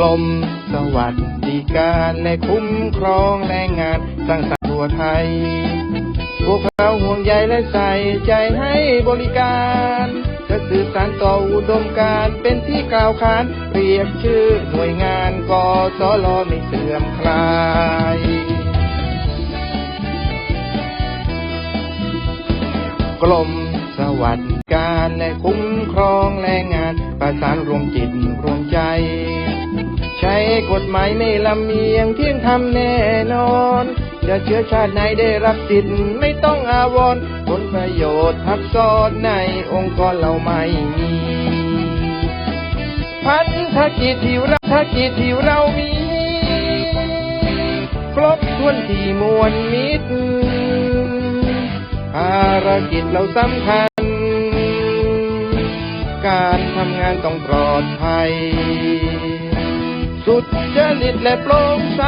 รมสวัสดิการและคุ้มครองแรงงานสร้างสรรค์ทั่วไทย พวกเราห่วงใยและใส่ใจให้บริการ จะสื่อสารต่ออุดมการเป็นที่กล่าวขานเรียกชื่อหน่วยงานกสลไม่เสื่อมคลายกรมสวัสดิการและคุ้มครองแรงงาน ประสานรวมจิตรวมใจ ใช้กฎหมายไม่ลำเอียงเที่ยงธรรมแน่นอนจะเชื้อชาติไหนได้รับสิทธิ์ไม่ต้องอาวรณ์ผลประโยชน์ทับซ้อนในองค์กรเราไม่มี พันธกิจที่เราธกิจที่เรามี ครบถ้วนที่มวลมิตรภารกิจเราสำคัญ การทำงานต้องปลอดภัย สุดจริตและโปร่งใส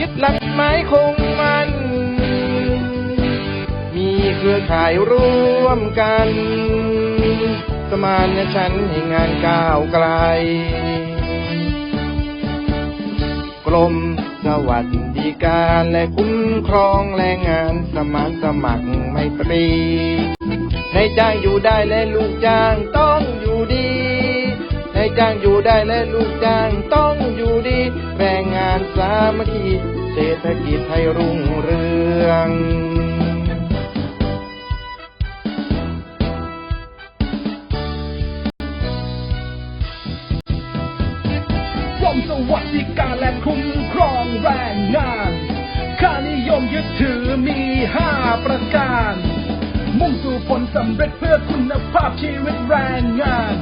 ยึดหลักหมายคงมัน มีเครือข่ายร่วมกัน สมานฉันให้งานก้าวไกลกรมสวัสดิการและคุ้มครองแรงงานสมานสมัครไม่ตรี ในจ้างอยู่ได้และลูกจ้างต้อง จ้างอยู่ได้และลูกจ้างต้องอยู่ดี แรงงานสามัคคีเศรษฐกิจไทยรุ่งเรืองกรมสวัสดิการและคุ้มครองแรงงาน ค่านิยมยึดถือมีห้าประการ มุ่งสู่ผลสำเร็จเพื่อคุณภาพชีวิตแรงงาน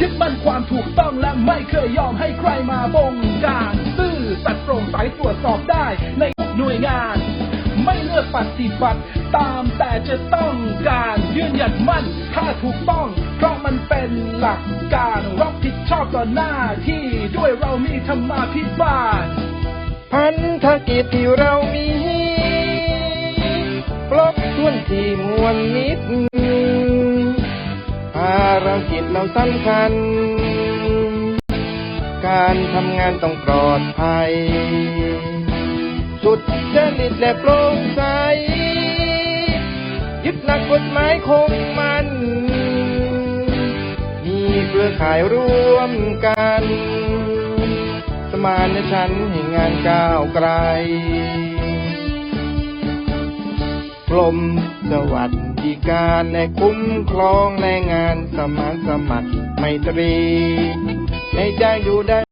ยึดมั่นความถูกต้องและไม่เคยยอมให้ใครมาบงการซื่อสัตย์โปร่งใสตรวจสอบได้ในหน่วยงาน ไม่เลือกปฏิบัติตามแต่จะต้องการยืนหยัดมั่นถ้าถูกต้อง เพราะมันเป็นหลักการรับผิดชอบต่อหน้าที่ด้วยเรามีธรรมาภิบาลพันธกิจที่เรามีครบถ้วนที่มวลมิตรภารกิจเราสำคัญ การทำงานต้องปลอดภัย สุดจริตและโปร่งใส ยึดหลักกฎหมายคงมัน มีเครือข่ายร่วมกัน สมานฉันท์ให้งานก้าวไกล กรมสวัสดิการและคุ้มครองแรงงานสมานสมัครไมตรี ในใจอยู่ได้